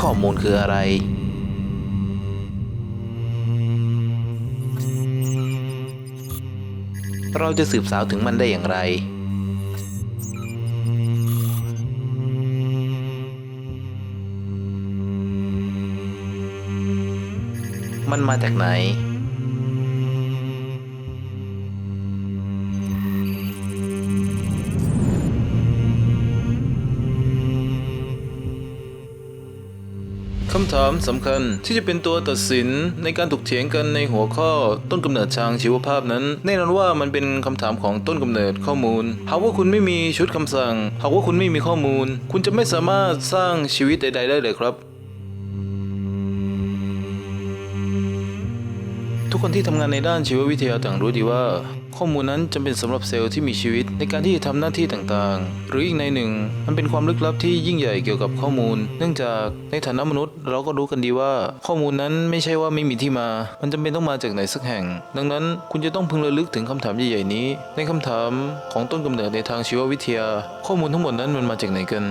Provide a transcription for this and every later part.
ข้อมูลคืออะไร เราจะสืบสาวถึงมันได้อย่างไร มันมาจากไหนามสำคัญ ที่จะเป็นตัวตัดสินในการถกเถียงกันในหัวข้อต้นกำเนิดทางชีวภาพนั้น แน่นอนว่ามันเป็นคำถามของต้นกำเนิดข้อมูล หากว่าคุณไม่มีชุดคำสั่ง หากว่าคุณไม่มีข้อมูล คุณจะไม่สามารถสร้างชีวิตใด ๆ ได้เลยครับทุกคนที่ทำงานในด้านชีววิทยาต่างรู้ดีว่า ข้อมูลนั้นจำเป็นสำหรับเซลล์ที่มีชีวิตในการที่จะทำหน้าที่ต่างๆ หรืออีกในหนึ่ง มันเป็นความลึกลับที่ยิ่งใหญ่เกี่ยวกับข้อมูล เนื่องจากในฐานะมนุษย์ เราก็รู้กันดีว่า ข้อมูลนั้นไม่ใช่ว่าไม่มีที่มา มันจำเป็นต้องมาจากไหนสักแห่ง ดังนั้นคุณจะต้องพึงระลึกถึงคำถามใหญ่ๆนี้ ในคำถามของต้นกำเนิดในทางชีววิทยา ข้อมูลทั้งหมดนั้นมันมาจากไหนกัน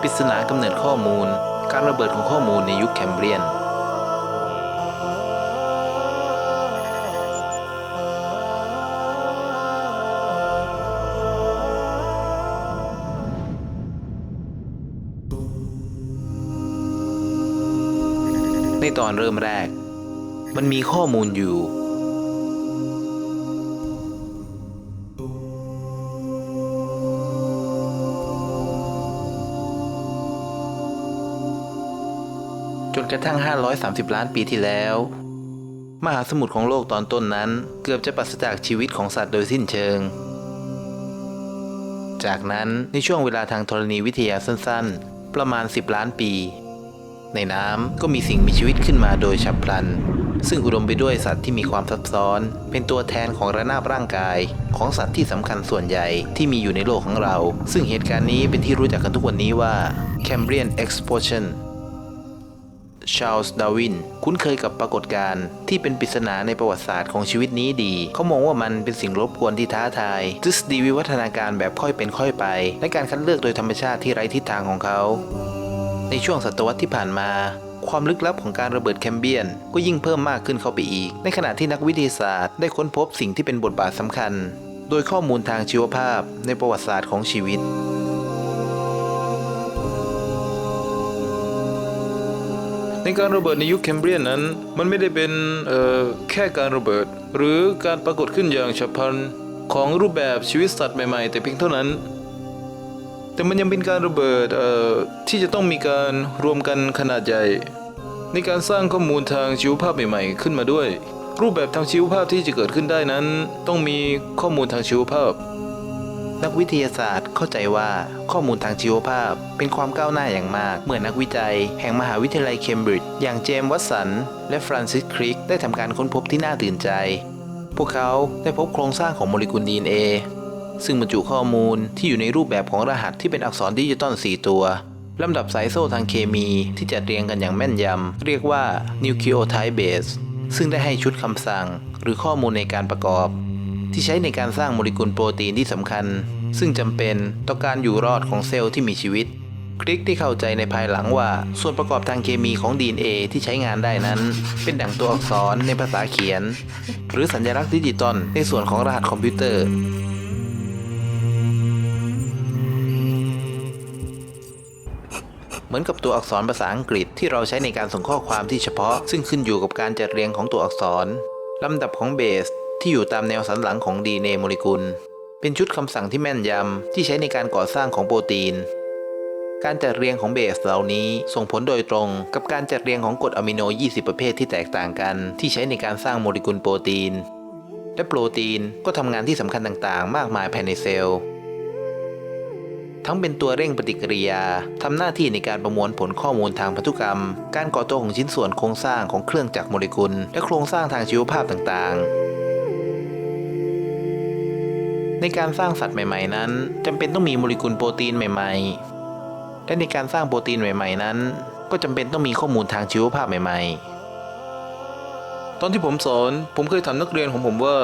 ปริศนากำเนิดข้อมูล การระเบิดของข้อมูลในยุคแคมเบรียน ตอนเริ่มแรก มันมีข้อมูลอยู่ จนกระทั่ง 530 ล้านปีที่แล้ว มหาสมุทรของโลกตอนต้นนั้นเกือบจะปราศจากชีวิตของสัตว์โดยสิ้นเชิงจากนั้นในช่วงเวลาทางธรณีวิทยาสั้นๆ ประมาณ 10 ล้านปี ในน้ำก็มีสิ่งมีชีวิตขึ้นมาโดยฉับพลัน ซึ่งอุดมไปด้วยสัตว์ที่มีความซับซ้อน เป็นตัวแทนของระนาบร่างกาย ของสัตว์ที่สำคัญส่วนใหญ่ที่มีอยู่ในโลกของเรา ซึ่งเหตุการณ์นี้เป็นที่รู้จักกันทุกวันนี้ว่า Cambrian Explosion ชาลส์ดาวินคุ้นเคยกับปรากฏการณ์ที่เป็นปริศนาในประวัติศาสตร์ของชีวิตนี้ดี เขามองว่ามันเป็นสิ่งรบกวนที่ท้าทาย ทฤษฎีวิวัฒนาการแบบค่อยเป็นค่อยไป และการคัดเลือกโดยธรรมชาติที่ไร้ทิศทางของเขา ในช่วงศตวรรษที่ผ่านมา ความลึกลับของการระเบิดแคมเบียน ก็ยิ่งเพิ่มมากขึ้นเข้าไปอีก ในขณะที่นักวิทยาศาสตร์ได้ค้นพบสิ่งที่เป็นบทบาทสำคัญ โดยข้อมูลทางชีวภาพในประวัติศาสตร์ของชีวิตในการระเบิดในยุคแคมเบรียนนั้น มันไม่ได้เป็นแค่การระเบิด หรือการปรากฏขึ้นอย่างฉับพลันของรูปแบบชีวิตสัตว์ใหม่ๆ แต่เพียงเท่านั้น แต่มันยังเป็นการระเบิดที่จะต้องมีการรวมกันขนาดใหญ่ ในการสร้างข้อมูลทางชีวภาพใหม่ๆ ขึ้นมาด้วย รูปแบบทางชีวภาพที่จะเกิดขึ้นได้นั้น ต้องมีข้อมูลทางชีวภาพ นักวิทยาศาสตร์เข้าใจว่าข้อมูลทางชีวภาพเป็นความก้าวหน้าอย่างมาก เมื่อนักวิจัย แห่งมหาวิทยาลัยเคมบริดจ์อย่างเจมส์วัตสัน และฟรานซิสคริกได้ทำการค้นพบที่น่าตื่นใจ พวกเขาได้พบโครงสร้างของโมเลกุล DNA ซึ่งบรรจุข้อมูลที่อยู่ในรูปแบบของรหัสที่เป็นอักษรดิจิตอล 4 ตัวลำดับสายโซ่ทางเคมีที่จัดเรียงกันอย่างแม่นยำ เรียกว่า Nucleotide Base ซึ่งได้ให้ชุดคำสั่ง หรือข้อมูลในการประกอบ ที่ใช้ในการสร้างโมเลกุลโปรตีนที่สำคัญ ซึ่งจำเป็นต่อการอยู่รอดของเซลล์ที่มีชีวิต คลิกได้เข้าใจในภายหลังว่า ส่วนประกอบทางเคมีของ DNA ที่ใช้งานได้นั้น เป็นดั่งตัวอักษรในภาษาเขียน หรือสัญลักษณ์ดิจิตอลในส่วนของรหัสคอมพิวเตอร์ มือนกับตัวอักษรภาษาอังกฤษที่เราใช้ในการส่งข้อความที่เฉพาะ ซึ่งขึ้นอยู่กับการจัดเรียงของตัวอักษรลำดับของเบส ที่อยู่ตามแนวสันหลังของ DNA โมเลกุล เป็นชุดคำสั่งที่แม่นยำที่ใช้ในการก่อสร้างของโปรตีน การจัดเรียงของเบสเหล่านี้ส่งผลโดยตรงกับการจัดเรียงของกรดอะมิโน 20 ประเภทที่แตกต่างกัน ที่ใช้ในการสร้างโมเลกุลโปรตีน และโปรตีนก็ทำงานที่สำคัญต่างๆ มากมายภายในเซลล์ ทั้งเป็นตัวเร่งปฏิกิริยา ทำหน้าที่ในการประมวลผลข้อมูลทางพันธุกรรม การก่อตัวของชิ้นส่วนโครงสร้างของเครื่องจักรโมเลกุล และโครงสร้างทางชีวภาพต่างๆ ในการสร้างสัตว์ใหม่ ๆ นั้นจำเป็นต้องมีโมเลกุลโปรตีนใหม่ ๆ และในการสร้างโปรตีนใหม่ ๆ นั้น ก็จำเป็นต้องมีข้อมูลทางชีวภาพใหม่ ๆ ตอนที่ผมสอนผมเคยถามนักเรียนของผมว่า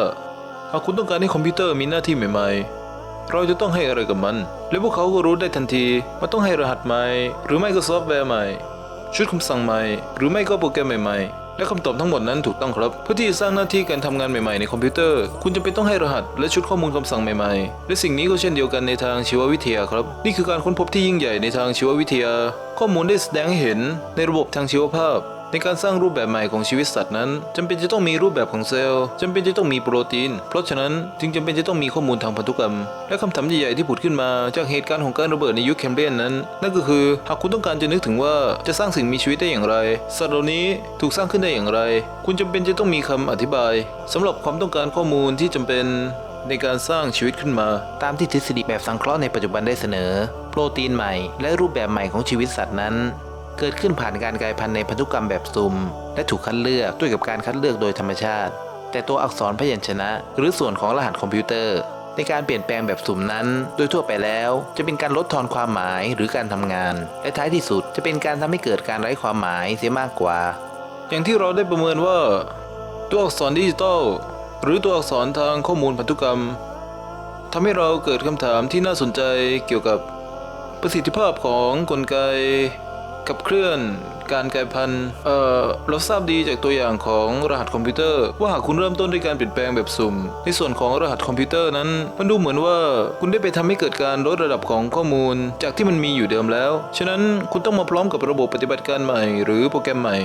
หากคุณต้องการให้คอมพิวเตอร์มีหน้าที่ใหม่ ๆ เราจะต้องให้อะไรกับมัน และพวกเขาก็รู้ได้ทันทีว่าต้องให้รหัสใหม่ หรือไม่ก็ซอฟต์แวร์ใหม่ ชุดคำสั่งใหม่ หรือไม่ก็โปรแกรมใหม่ๆ และคำตอบทั้งหมดนั้นถูกต้องครับ เพื่อที่จะสร้างหน้าที่การทำงานใหม่ๆในคอมพิวเตอร์ คุณจะเป็นต้องให้รหัส และชุดข้อมูลคำสั่งใหม่ๆ และสิ่งนี้ก็เช่นเดียวกันในทางชีววิทยาครับ นี่คือการค้นพบที่ยิ่งใหญ่ในทางชีววิทยา ข้อมูลได้แสดงให้เห็นในระบบทางชีวภาพ ในการสร้างรูปแบบใหม่ของชีวิตสัตว์นั้นจำเป็นจะต้องมีรูปแบบของเซลล์จำเป็นจะต้องมีโปรตีน เพราะฉะนั้นจึงจำเป็นจะต้องมีข้อมูลทางพันธุกรรม และคำถามใหญ่ๆที่ผุดขึ้นมา จากเหตุการณ์ของการระเบิดในยุคแคมเบรียนนั้น นั่นก็คือหากคุณต้องการจะนึกถึงว่าจะสร้างสิ่งมีชีวิตได้อย่างไร สัตว์เหล่านี้ถูกสร้างขึ้นได้อย่างไร คุณจำเป็นจะต้องมีคำอธิบายสำหรับความต้องการข้อมูลที่จำเป็นในการสร้างชีวิตขึ้นมา ตามที่ทฤษฎีแบบสังเคราะห์ในปัจจุบันได้เสนอ โปรตีนใหม่ และรูปแบบใหม่ของชีวิตสัตว์นั้น เกิดขึ้นผ่านการกลายพันธุ์ในพันธุกรรมแบบซุ่มและถูกคัดเลือกด้วยกับการคัดเลือกโดยธรรมชาติ แต่ตัวอักษรพยัญชนะ หรือส่วนของรหัสคอมพิวเตอร์ ในการเปลี่ยนแปลงแบบสุ่มนั้น โดยทั่วไปแล้ว จะเป็นการลดทอนความหมายหรือการทำงาน และท้ายที่สุดจะเป็นการทำให้เกิดการไร้ความหมายเสียมากกว่า อย่างที่เราได้ประเมินว่า ตัวอักษรดิจิตอลหรือตัวอักษรทางข้อมูลพันธุกรรมทำให้เราเกิดคำถามที่น่าสนใจเกี่ยวกับประสิทธิภาพของกลไก กับเคลื่อนการกลายพันธุ์เอ่อเราทราบดีจากตัวอย่างของรหัสคอมพิวเตอร์ ว่าหากคุณเริ่มต้นด้วยการเปลี่ยนแปลงแบบสุ่ม ในส่วนของรหัสคอมพิวเตอร์นั้น มันดูเหมือนว่าคุณได้ไปทำให้เกิดการลดระดับของข้อมูล จากที่มันมีอยู่เดิมแล้ว ฉะนั้นคุณต้องมาพร้อมกับระบบปฏิบัติการใหม่ หรือโปรแกรมใหม่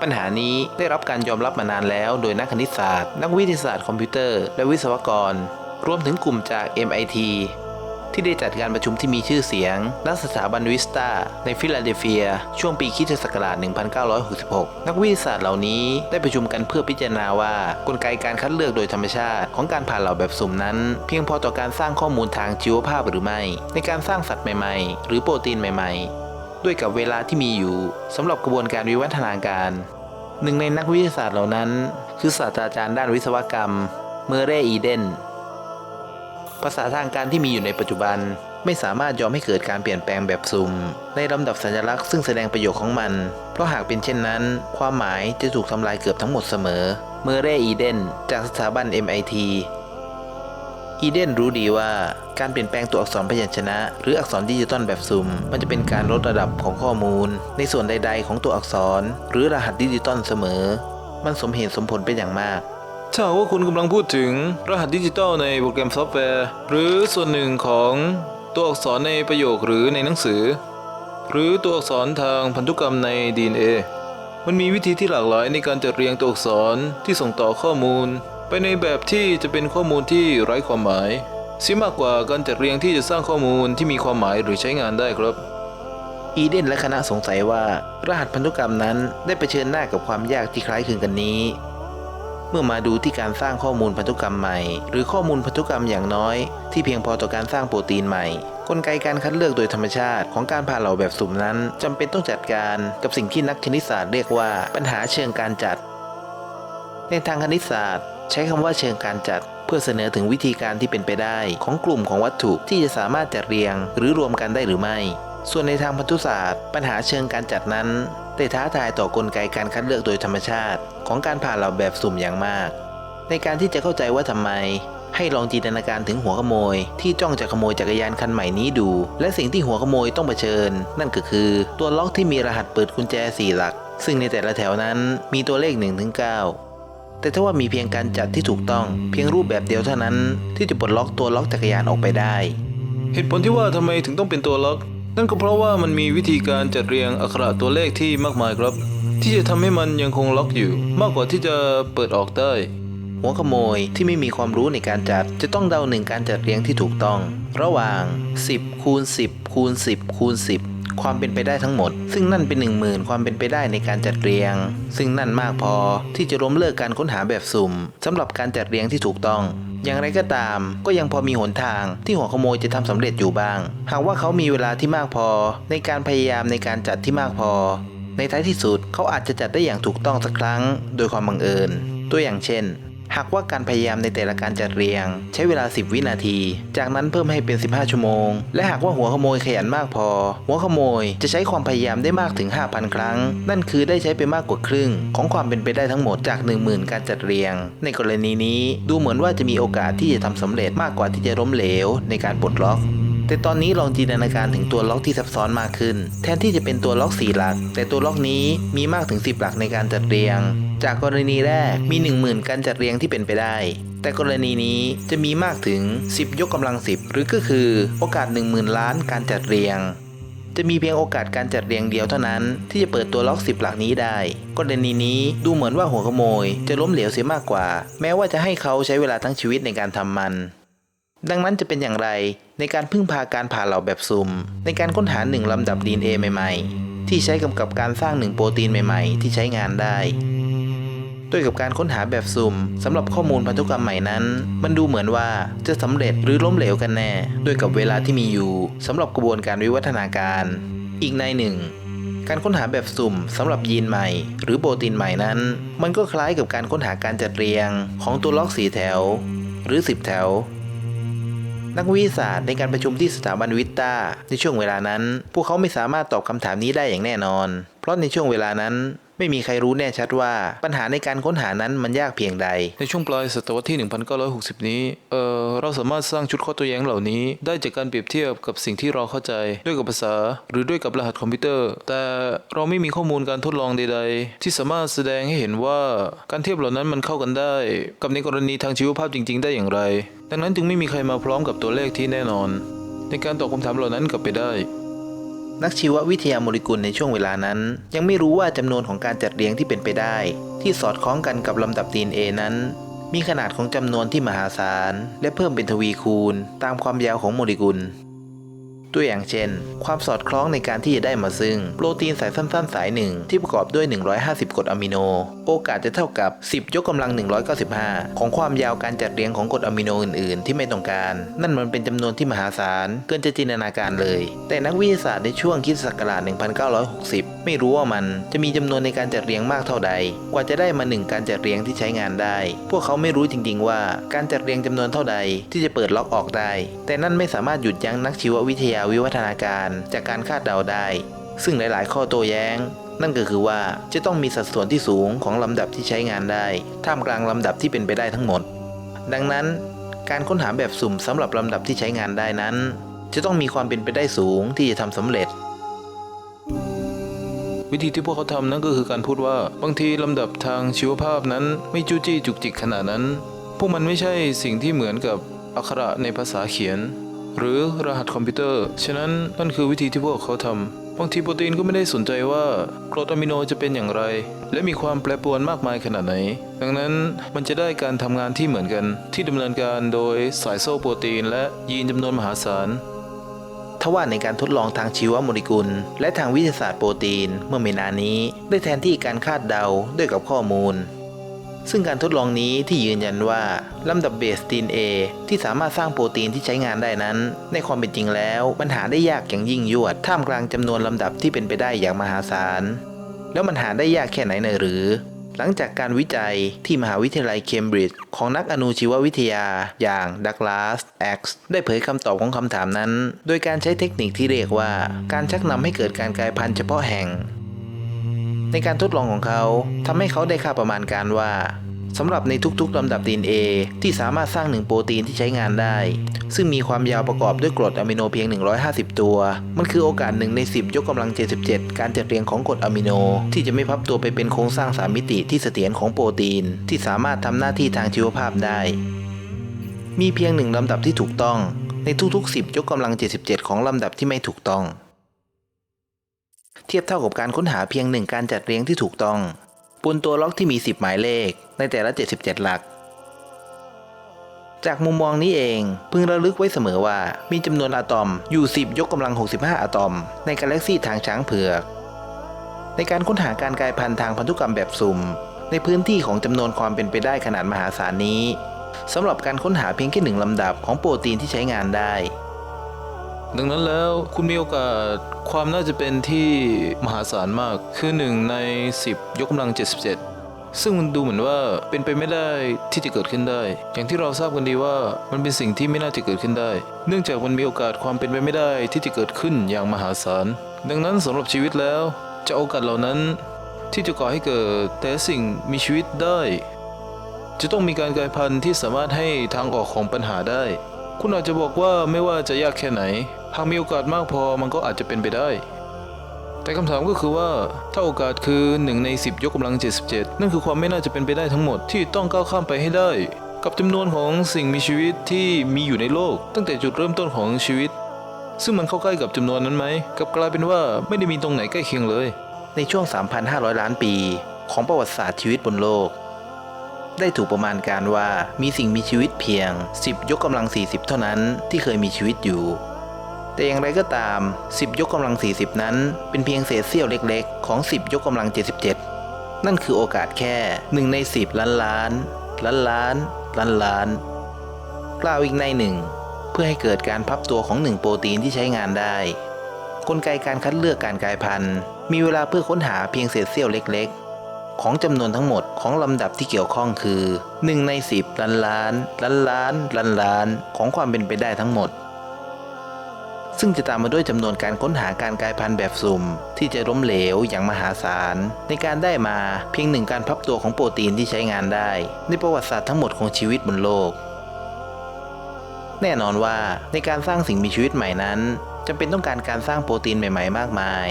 ปัญหานี้ได้รับการยอมรับมานานแล้วโดยนักคณิตศาสตร์ นักวิทยาศาสตร์คอมพิวเตอร์ และวิศวกร รวมถึงกลุ่มจาก MIT ที่ได้จัดการประชุมที่มีชื่อเสียงณสถาบันวิสตาในฟิลาเดลเฟีย ช่วงปีคริสตศักราช 1966 นักวิทยาศาสตร์เหล่านี้ได้ประชุมกันเพื่อพิจารณาว่ากลไกการคัดเลือกโดยธรรมชาติ ของการผ่านเหล่าแบบสุ่มนั้น เพียงพอต่อการสร้างข้อมูลทางชีวภาพหรือไม่ ในการสร้างสัตว์ใหม่ๆ หรือโปรตีนใหม่ๆ ด้วยกับเวลาที่มีอยู่สำหรับกระบวนการวิวัฒนาการ หนึ่งในนักวิทยาศาสตร์เหล่านั้น คือศาสตราจารย์ด้านวิศวกรรม เมอร์เรย์อีเดน ภาษาทางการที่มีอยู่ในปัจจุบัน ไม่สามารถยอมให้เกิดการเปลี่ยนแปลงแบบซุ่มในลำดับสัญลักษณ์ซึ่งแสดงประโยชน์ของมัน เพราะหากเป็นเช่นนั้น ความหมายจะถูกทำลายเกือบทั้งหมดเสมอ เมอร์เรอีเดน จากสถาบัน MIT อีเดนรู้ดีว่าการเปลี่ยนแปลงตัวอักษรพยัญชนะ หรืออักษรดิจิตอลแบบซุ่มมันจะเป็นการลดระดับของข้อมูล ในส่วนใด ๆ ของตัวอักษร หรือรหัสดิจิตอลเสมอ มันสมเหตุสมผลเป็นอย่างมาก ถ้าว่าคุณกำลังพูดถึงรหัสดิจิตอลในโปรแกรมซอฟต์แวร์ หรือส่วนหนึ่งของตัวอักษรในประโยคหรือในหนังสือ หรือตัวอักษรทางพันธุกรรมใน DNA มันมีวิธีที่หลากหลายในการจัดเรียงตัวอักษรที่ส่งต่อข้อมูล ไปในแบบที่จะเป็นข้อมูลที่ไร้ความหมายเสียมากกว่าการจัดเรียงที่จะสร้างข้อมูลที่มีความหมายหรือใช้งานได้ครับ อีเดนและคณะสงสัยว่า รหัสพันธุกรรมนั้นได้เผชิญหน้ากับความยากที่คล้ายคลึงกันนี้ เมื่อมาดูที่การสร้างข้อมูลพันธุกรรมใหม่ หรือข้อมูลพันธุกรรมอย่างน้อย ที่เพียงพอต่อการสร้างโปรตีนใหม่ กลไกการคัดเลือกโดยธรรมชาติของการผ่าเหล่าแบบสุ่มนั้นจำเป็นต้องจัดการกับสิ่งที่นักคณิตศาสตร์เรียกว่าปัญหาเชิงการจัด ในทางคณิตศาสตร์ ใช้คำว่าเชิงการจัด เพื่อเสนอถึงวิธีการที่เป็นไปได้ ของกลุ่มของวัตถุที่จะสามารถจัดเรียง หรือรวมกันได้หรือไม่ ส่วนในทางพันธุศาสตร์ ปัญหาเชิงการจัดนั้น ได้ท้าทายต่อกลไกการคัดเลือกโดยธรรมชาติ ของการผ่าเหล่าแบบสุ่มอย่างมาก ในการที่จะเข้าใจว่าทำไม ให้ลองจินตนาการถึงหัวขโมย ที่จ้องจะขโมยจักรยานคันใหม่นี้ดู และสิ่งที่หัวขโมยต้องเผชิญ นั่นก็คือตัวล็อกที่มีรหัสเปิดกุญแจสี่หลัก ซึ่งในแต่ละแถวนั้นมีตัวเลข 1-9ถึงแต่ถ้าว่ามีเพียงการจัดที่ถูกต้อง เพียงรูปแบบเดียวเท่านั้น ที่จะปลดล็อกตัวล็อกจักรยานออกไปได้ เหตุผลที่ว่าทำไมถึงต้องเป็นตัวล็อก นั่นก็เพราะว่ามันมีวิธีการจัดเรียงอักขระตัวเลขที่มากมายครับ ที่จะทำให้มันยังคงล็อกอยู่ มากกว่าที่จะเปิดออกได้ หัวขโมยที่ไม่มีความรู้ในการจัดจะต้องเดาหนึ่งการจัดเรียงที่ถูกต้อง ระหว่าง 10คูณ10คูณ10คูณ10ความเป็นไปได้ทั้งหมด ซึ่งนั่นเป็น1 0,000 ความเป็นไปได้ในการจัดเรียง ซึ่งนั่นมากพอที่จะล้มเลิกการค้นหาแบบสุ่มสำหรับการจัดเรียงที่ถูกต้อง อย่างไรก็ตาม ก็ยังพอมีหนทางที่หัวขโมยจะทำสำเร็จอยู่บ้าง หากว่าเขามีเวลาที่มากพอ ในการพยายามในการจัดที่มากพอ ในท้ายที่สุดเขาอาจจะจัดได้อย่างถูกต้องสักครั้ง โดยความบังเอิญ ตัวอย่างเช่น หากว่าการพยายามในแต่ละการจัดเรียง ใช้เวลา 10 วินาที จากนั้นเพิ่มให้เป็น 15 ชั่วโมง และหากว่าหัวขโมยขยันมากพอ หัวขโมยจะใช้ความพยายามได้มากถึง 5,000 ครั้ง นั่นคือได้ใช้ไปมากกว่าครึ่ง ของความเป็นไปได้ทั้งหมดจาก 10,000 การจัดเรียง ในกรณีนี้ดูเหมือนว่าจะมีโอกาสที่จะทำสำเร็จมากกว่าที่จะล้มเหลวในการปลดล็อก แต่ตอนนี้ลองจินตนาการถึงตัวล็อกที่ซับซ้อนมากขึ้น แทนที่จะเป็นตัวล็อก4หลัก แต่ตัวล็อกนี้มีมากถึง 10 หลักในการจัดเรียง จากกรณีแรกมี 10,000 การจัดเรียงที่เป็นไปได้ แต่กรณีนี้จะมีมากถึง 10 ยกกำลัง 10 หรือก็คือโอกาส 10,000 ล้านการจัดเรียงจะมีเพียงโอกาสการจัดเรียงเดียวเท่านั้น ที่จะเปิดตัวล็อก 10 หลักนี้ได้กรณีนี้ดูเหมือนว่าหัวขโมย จะล้มเหลวเสียมากกว่า แม้ว่าจะให้เขาใช้เวลาทั้งชีวิตในการทำมัน ดังนั้นจะเป็นอย่างไรในการพึ่งพาการผ่าเหล่าแบบซุ่มในการค้นหาหนึ่งลำดับ DNA ใหม่ๆ ที่ใช้กำกับการสร้างหนึ่งโปรตีนใหม่ๆ ที่ใช้งานได้ ด้วยกับการค้นหาแบบซุ่มสำหรับข้อมูลพันธุกรรมใหม่นั้น มันดูเหมือนว่าจะสำเร็จหรือล้มเหลวกันแน่ ด้วยกับเวลาที่มีอยู่สำหรับกระบวนการวิวัฒนาการ อีกในหนึ่งการค้นหาแบบสุ่มสำหรับยีนใหม่ หรือโปรตีนใหม่นั้น มันก็คล้ายกับการค้นหาการจัดเรียงของตัวล็อกสีแถว หรือ 10 แถว นักวิทยาศาสตร์ในการประชุมที่สถาบันวิตตาในช่วงเวลานั้น พวกเขาไม่สามารถตอบคำถามนี้ได้อย่างแน่นอน เพราะในช่วงเวลานั้น ไม่มีใครรู้แน่ชัดว่า ปัญหาในการค้นหานั้นมันยากเพียงใด ในช่วงปลายศตวรรษที่ 1960 นี้ เออเราสามารถสร้างชุดข้อตัวแย้งเหล่านี้ ได้จากการเปรียบเทียบกับสิ่งที่เราเข้าใจ ด้วยกับภาษา หรือด้วยกับรหัสคอมพิวเตอร์ แต่เราไม่มีข้อมูลการทดลองใด ๆ ที่สามารถแสดงให้เห็นว่าการเทียบเหล่านั้นมันเข้ากันได้ กับในกรณีทางชีวภาพจริง ๆ ได้อย่างไร ดังนั้นจึงไม่มีใครมาพร้อมกับตัวเลขที่แน่นอน ในการตอบคำถามเหล่านั้นกลับไปได้ นักชีววิทยาโมเลกุลในช่วงเวลานั้น ยังไม่รู้ว่าจำนวนของการจัดเรียงที่เป็นไปได้ ที่สอดคล้องกันกับลำดับ DNA นั้น มีขนาดของจำนวนที่มหาศาล และเพิ่มเป็นทวีคูณ ตามความยาวของโมเลกุล ตัวอย่างเช่น ความสอดคล้องในการที่จะได้มาซึ่ง โปรตีนสายสั้นๆ สายหนึ่งที่ประกอบด้วย 150กรดอะมิโน โอกาสจะเท่ากับ 10 ยกกำลัง 195 ของความยาวการจัดเรียงของกรดอะมิโนอื่นๆ ที่ไม่ต้องการ นั่นมันเป็นจำนวนที่มหาศาล เกินจะจินตนาการเลย แต่นักวิทยาศาสตร์ในช่วงคริสตศักราช1960 ไม่รู้ว่ามันจะมีจำนวนในการจัดเรียงมากเท่าใด กว่าจะได้มาหนึ่งการจัดเรียงที่ใช้งานได้ พวกเขาไม่รู้จริง ๆ ว่าการจัดเรียงจำนวนเท่าใดที่จะเปิดล็อกออกได้ แต่นั่นไม่สามารถหยุดยั้งนักชีววิทยาาวิวัฒนาการจากการคาดเดาได้ ซึ่งหลาย ๆ ข้อโต้แย้ง นั่นก็คือว่าจะต้องมีสัดส่วนที่สูงของลำดับที่ใช้งานได้ ท่ามกลางลำดับที่เป็นไปได้ทั้งหมด ดังนั้น การค้นหาแบบสุ่มสำหรับลำดับที่ใช้งานได้นั้น จะต้องมีความเป็นไปได้สูงที่จะทำสำเร็จวิธีที่พวกเขาทำนั่นก็คือการพูดว่าบางทีลำดับทางชีวภาพนั้นไม่จู้จี้จุกจิกขนาดนั้น พวกมันไม่ใช่สิ่งที่เหมือนกับอักขระในภาษาเขียน หรือรหัสคอมพิวเตอร์ ฉะนั้นนั่นคือวิธีที่พวกเขาทำบางทีโปรตีนก็ไม่ได้สนใจว่ากรดอะมิโนจะเป็นอย่างไร และมีความแปรปรวนมากมายขนาดไหน ดังนั้นมันจะได้การทำงานที่เหมือนกัน ที่ดำเนินการโดยสายโซ่โปรตีน และยีนจำนวนมหาศาลทว่าในการทดลองทางชีวโมเลกุล และทางวิทยาศาสตร์โปรตีนเมื่อไม่นานนี้ ได้แทนที่การคาดเดาด้วยกับข้อมูล ซึ่งการทดลองนี้ที่ยืนยันว่าลำดับเบสตีน A ที่สามารถสร้างโปรตีนที่ใช้งานได้นั้น ในความเป็นจริงแล้วมันหาได้ยากอย่างยิ่งยวด ท่ามกลางจำนวนลำดับที่เป็นไปได้อย่างมหาศาล แล้วมันหาได้ยากแค่ไหนเนยหรือ หลังจากการวิจัยที่มหาวิทยาลัยเคมบริดจ์ของนักอนุชีววิทยาอย่างดักลาสแอ็กซ์ได้เผยคำตอบของคำถามนั้น โดยการใช้เทคนิคที่เรียกว่า การชักนำให้เกิดการกลายพันธุ์เฉพาะแห่ง ในการทดลองของเขาทำให้เขาได้ค่าประมาณการว่าสำหรับในทุกๆลำดับ DNA ที่สามารถสร้างหนึ่งโปรตีนที่ใช้งานได้ ซึ่งมีความยาวประกอบด้วยกรดอะมิโนเพียง 150 ตัว มันคือโอกาสหนึ่งใน 10 ยกกำลัง 77 การจัดเรียงของกรดอะมิโน ที่จะไม่พับตัวไปเป็นโครงสร้างสามมิติที่เสถียรของโปรตีน ที่สามารถทำหน้าที่ทางชีวภาพได้ มีเพียงหนึ่งลำดับที่ถูกต้อง ในทุกๆ 10 ยกกำลัง 77 ของลำดับที่ไม่ถูกต้อง เทียบเท่ากับการค้นหาเพียงหนึ่งการจัดเรียงที่ถูกต้องบนตัวล็อกที่มี 10 หมายเลขในแต่ละ 77 หลัก จากมุมมองนี้เองพึงระลึกไว้เสมอว่ามีจำนวนอะตอมอยู่ 10 ยกกำลัง 65 อะตอม ในกาแล็กซีทางช้างเผือก ในการค้นหาการกลายพันธุ์ทางพันธุกรรมแบบสุ่ม ในพื้นที่ของจำนวนความเป็นไปได้ขนาดมหาศาลนี้สำหรับการค้นหาเพียงแค่หนึ่งลำดับของโปรตีนที่ใช้งานได้ ดังนั้นแล้วคุณมีโอกาสความน่าจะเป็นที่มหาศาลมากคือ1ใน 10 ยกกำลัง 77 ซึ่งมันดูเหมือนว่าเป็นไปไม่ได้ที่จะเกิดขึ้นได้ อย่างที่เราทราบกันดีว่ามันเป็นสิ่งที่ไม่น่าจะเกิดขึ้นได้ เนื่องจากมันมีโอกาสความเป็นไปไม่ได้ที่จะเกิดขึ้นอย่างมหาศาลดังนั้นสำหรับชีวิตแล้วจะโอกาสเหล่านั้นที่จะก่อให้เกิดแต่สิ่งมีชีวิตได้ จะต้องมีการกลายพันธุ์ที่สามารถให้ทางออกของปัญหาได้ คุณอาจจะบอกว่าไม่ว่าจะยากแค่ไหน หากมีโอกาสมากพอมันก็อาจจะเป็นไปได้ แต่คำถามก็คือว่าถ้าโอกาสคือ 1 ใน 10 ยกกำลัง 77 นั่นคือความไม่น่าจะเป็นไปได้ทั้งหมดที่ต้องก้าวข้ามไปให้ได้ กับจำนวนของสิ่งมีชีวิตที่มีอยู่ในโลก ตั้งแต่จุดเริ่มต้นของชีวิต ซึ่งมันเข้าใกล้กับจำนวนนั้นไหมกับกลายเป็นว่าไม่ได้มีตรงไหนใกล้เคียงเลย ในช่วง 3,500 ล้านปี ของประวัติศาสตร์ชีวิตบนโลกได้ถูกประมาณการว่ามีสิ่งมีชีวิตเพียง 10 ยกกำลัง 40 เท่านั้นที่เคยมีชีวิตอยู่ แต่อย่างไรก็ตาม 10 ยกกำลัง 40 นั้น เป็นเพียงเศษเสี้ยวเล็กๆ ของ 10 ยกกำลัง 77 นั่นคือโอกาสแค่ 1 ใน 10 ล้านล้าน ล้านล้าน ล้านล้าน กล่าวอีกในหนึ่ง เพื่อให้เกิดการพับตัวของหนึ่งโปรตีนที่ใช้งานได้ กลไกการคัดเลือกการกลายพันธุ์ มีเวลาเพื่อค้นหาเพียงเศษเสี้ยวเล็ก ๆ ของจำนวนทั้งหมดของลำดับที่เกี่ยวข้องคือ 1 ใน 10 ล้านล้าน ล้านล้าน ล้านล้าน ของความเป็นไปได้ทั้งหมด ซึ่งจะตามมาด้วยจำนวนการค้นหาการกลายพันธุ์แบบสุ่ม ที่จะล้มเหลวอย่างมหาศาล ในการได้มาเพียงหนึ่งการพับตัวของโปรตีนที่ใช้งานได้ ในประวัติศาสตร์ทั้งหมดของชีวิตบนโลก แน่นอนว่าในการสร้างสิ่งมีชีวิตใหม่นั้นจำเป็นต้องการการสร้างโปรตีนใหม่ ๆ มากมาย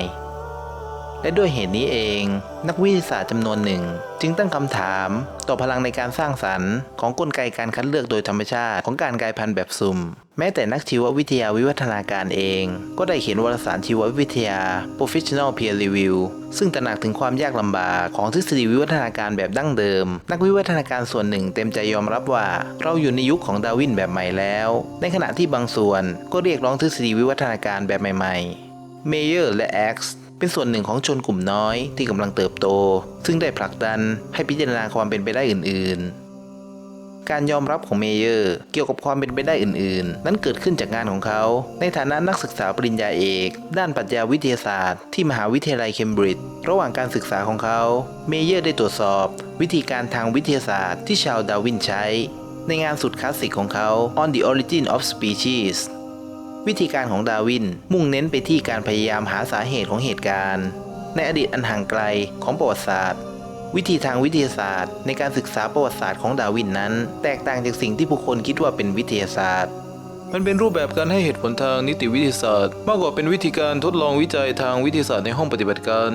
และด้วยเหตุนี้เอง นักวิทยาศาสตร์จำนวนหนึ่ง จึงตั้งคำถาม ต่อพลังในการสร้างสรรค์ของกลไกการคัดเลือกโดยธรรมชาติของการกลายพันธุ์แบบสุ่ม แม้แต่นักชีววิทยาวิวัฒนาการเอง ก็ได้เขียนวารสารชีววิทยา Professional Peer Review ซึ่งตระหนักถึงความยากลำบากของทฤษฎีวิวัฒนาการแบบดั้งเดิม นักวิวัฒนาการส่วนหนึ่งเต็มใจยอมรับว่า เราอยู่ในยุคของดาวินแบบใหม่แล้ว ในขณะที่บางส่วนก็เรียกร้องทฤษฎีวิวัฒนาการแบบใหม่ๆเมเยอร์และ X เป็นส่วนหนึ่งของชนกลุ่มน้อยที่กำลังเติบโต ซึ่งได้ผลักดันให้พิจารณาความเป็นไปได้อื่น ๆ การยอมรับของเมเยอร์เกี่ยวกับความเป็นไปได้อื่น ๆ นั้นเกิดขึ้นจากงานของเขา ในฐานะนักศึกษาปริญญาเอก ด้านปรัชญาวิทยาศาสตร์ที่มหาวิทยาลัยเคมบริดจ์ระหว่างการศึกษาของเขา เมเยอร์ได้ตรวจสอบ วิธีการทางวิทยาศาสตร์ที่ชาวดาวินใช้ ในงานสุดคลาสสิกของเขา On the Origin of Species วิธีการของดาวินมุ่งเน้นไปที่การพยายามหาสาเหตุของเหตุการณ์ ในอดีตอันห่างไกลของประวัติศาสตร์ วิธีทางวิทยาศาสตร์ ในการศึกษาประวัติศาสตร์ของดาวินนั้น แตกต่างจากสิ่งที่ผู้คนคิดว่าเป็นวิทยาศาสตร์ มันเป็นรูปแบบการให้เหตุผลทางนิติวิทยาศาสตร์ มากกว่าเป็นวิธีการทดลองวิจัยทางวิทยาศาสตร์ในห้องปฏิบัติการ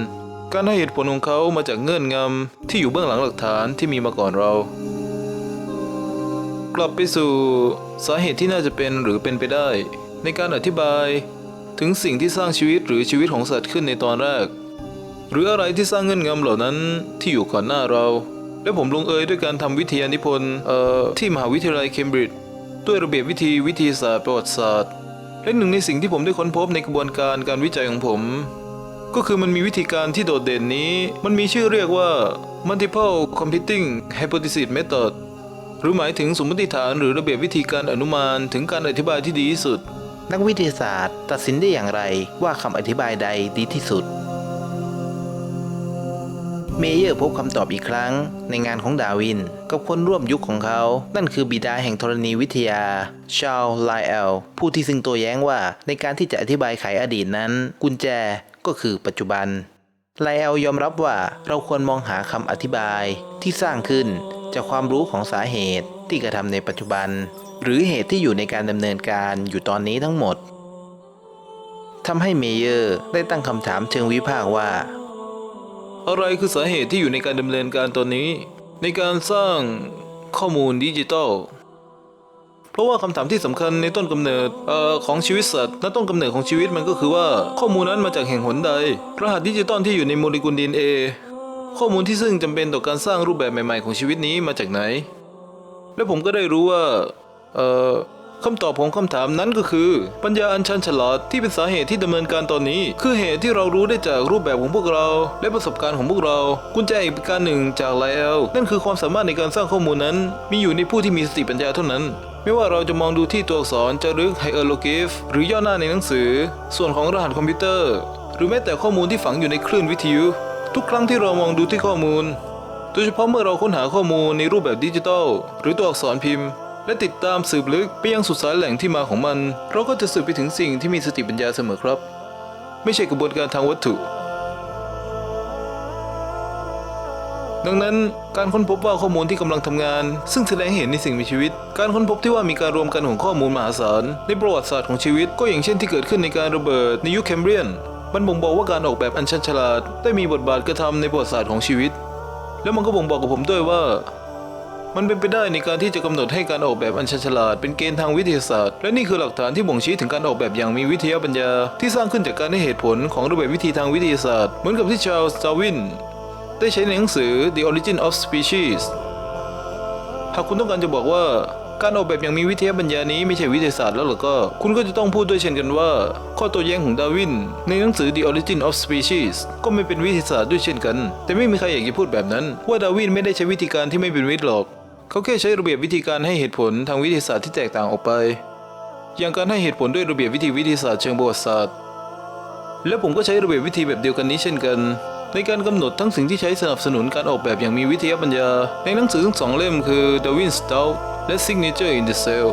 การให้เหตุผลของเขามาจากเงื่อนงำที่อยู่เบื้องหลังหลักฐานที่มีมาก่อนเรากลับไปสู่สาเหตุที่น่าจะเป็นหรือเป็นไปได้ ในการอธิบาย ถึงสิ่งที่สร้างชีวิตหรือชีวิตของสัตว์ขึ้นในตอนแรก หรืออะไรที่สร้างเงื่อนงำเหล่านั้นที่อยู่ก่อนหน้าเรา และผมลงเอยด้วยการทำวิทยานิพนธ์ที่มหาวิทยาลัยเคมบริดจ์ด้วยระเบียบวิธีวิทยาศาสตร์ประวัติศาสตร์และหนึ่งในสิ่งที่ผมได้ค้นพบในกระบวนการการวิจัยของผม ก็คือมันมีวิธีการที่โดดเด่นนี้ มันมีชื่อเรียกว่า multiple computing hypothesis method หรือหมายถึงสมมติฐานหรือระเบียบวิธีการอนุมานถึงการอธิบายที่ดีที่สุด นักวิทยาศาสตร์ ตัดสินได้อย่างไรว่าคำอธิบายใดดีที่สุด เมเยอร์พบคำตอบอีกครั้งในงานของดาวิน กับคนร่วมยุคของเขา นั่นคือบิดาแห่งธรณีวิทยา ชาลไลเอล ผู้ที่ซึ่งตัวแย้งว่าในการที่จะอธิบายไขอดีตนั้น กุญแจก็คือปัจจุบันไลเอลยอมรับว่าเราควรมองหาคำอธิบายที่สร้างขึ้นจากความรู้ของสาเหตุที่กระทำในปัจจุบัน หรือเหตุที่อยู่ในการดำเนินการอยู่ตอนนี้ทั้งหมดทำให้เมเยอร์ได้ตั้งคำถามเชิงวิพากษ์ว่า อะไรคือสาเหตุที่อยู่ในการดำเนินการตอนนี้ ในการสร้างข้อมูลดิจิทัลเพราะว่าคำถามที่สำคัญในต้นกำเนิดออของชีวิตสัตว์และต้นกำเนิดของชีวิตมันก็คือว่าข้อมูลนั้นมาจากแห่งหนใด รหัสดิจิตอลที่อยู่ในโมเลกุลดีเอข้อมูลที่ซึ่งจำเป็นต่อการสร้างรูปแบบใหม่ ๆ ของชีวิตนี้มาจากไหน และผมก็ได้รู้ว่า เอ่อคำตอบของคำถามนั้นก็คือ ปัญญาอันชันฉลาดที่เป็นสาเหตุที่ดำเนินการตอนนี้ คือเหตุที่เรารู้ได้จากรูปแบบของพวกเรา และประสบการณ์ของพวกเรากุญแจอีกประการหนึ่งจากไลเอลนั่นคือความสามารถในการสร้างข้อมูลนั้น มีอยู่ในผู้ที่มีสติปัญญาเท่านั้นไม่ว่าเราจะมองดูที่ตัวอักษรจารึกไฮเออร์โลกิฟหรือย่อหน้าในหนังสือ ส่วนของรหัสคอมพิวเตอร์ หรือแม้แต่ข้อมูลที่ฝังอยู่ในคลื่นวิทยุทุกครั้งที่เรามองดูที่ข้อมูล โดยเฉพาะเมื่อเราค้นหาข้อมูลในรูปแบบดิจิทัล หรือตัวอักษรพิมพ์ และติดตามสืบลึกไปยังสุดสายแหล่งที่มาของมัน เราก็จะสืบไปถึงสิ่งที่มีสติปัญญาเสมอครับ ไม่ใช่กระบวนการทางวัตถุ ดังนั้นการค้นพบว่าข้อมูลที่กำลังทำงาน ซึ่งแสดงเห็นในสิ่งมีชีวิต การค้นพบที่ว่ามีการรวมกันของข้อมูลมหาศาลในประวัติศาสตร์ของชีวิต ก็อย่างเช่นที่เกิดขึ้นในการระเบิดในยุคแคมเบรียนมันบ่งบอกว่าการออกแบบอันชันฉลาด ได้มีบทบาทกระทำในประวัติศาสตร์ของชีวิต แล้วมันก็บ่งบอกกับผมด้วยว่า มันเป็นไปได้ในการที่จะกำหนดให้การออกแบบอันชฉลาดเป็นเกณฑ์ทางวิทยาศาสตร์ และนี่คือหลักฐานที่บ่งชี้ถึงการออกแบบอย่างมีวิทยาปัญญา ที่สร้างขึ้นจากการให้เหตุผลของระเบียบวิธีทางวิทยาศาสตร์เหมือนกับที่ชาร์ลส์ดาวินได้ใช้ในหนังสือ The Origin of Species หากคุณต้องการจะบอกว่าการออกแบบอย่างมีวิทยาปัญญานี้ไม่ใช่วิทยาศาสตร์แล้วหรอก็ คุณก็จะต้องพูดด้วยเช่นกันว่า ข้อโต้แย้งของดาวิน ในหนังสือ The Origin of Species ก็ไม่เป็นวิทยาศาสตร์ด้วยเช่นกัน แต่ไม่มีใครอยากจะพูดแบบนั้น ว่าดาวินไม่ได้ใช้วิธีการที่ไม่เป็นวิทย์หรอก เขาแค่ใช้ระเบียบวิธีการให้เหตุผลทางวิทยาศาสตร์ที่แตกต่างออกไป อย่างการให้เหตุผลด้วยระเบียบวิธีวิทยาศาสตร์เชิงประวัติศาสตร์ และผมก็ใช้ระเบียบวิธีแบบเดียวกันนี้เช่นกัน ในการกำหนดทั้งสิ่งที่ใช้สนับสนุนการออกแบบอย่างมีวิทยาปัญญา ในหนังสือทั้งสองเล่มคือ Darwin's Doubt และ Signature in the Cell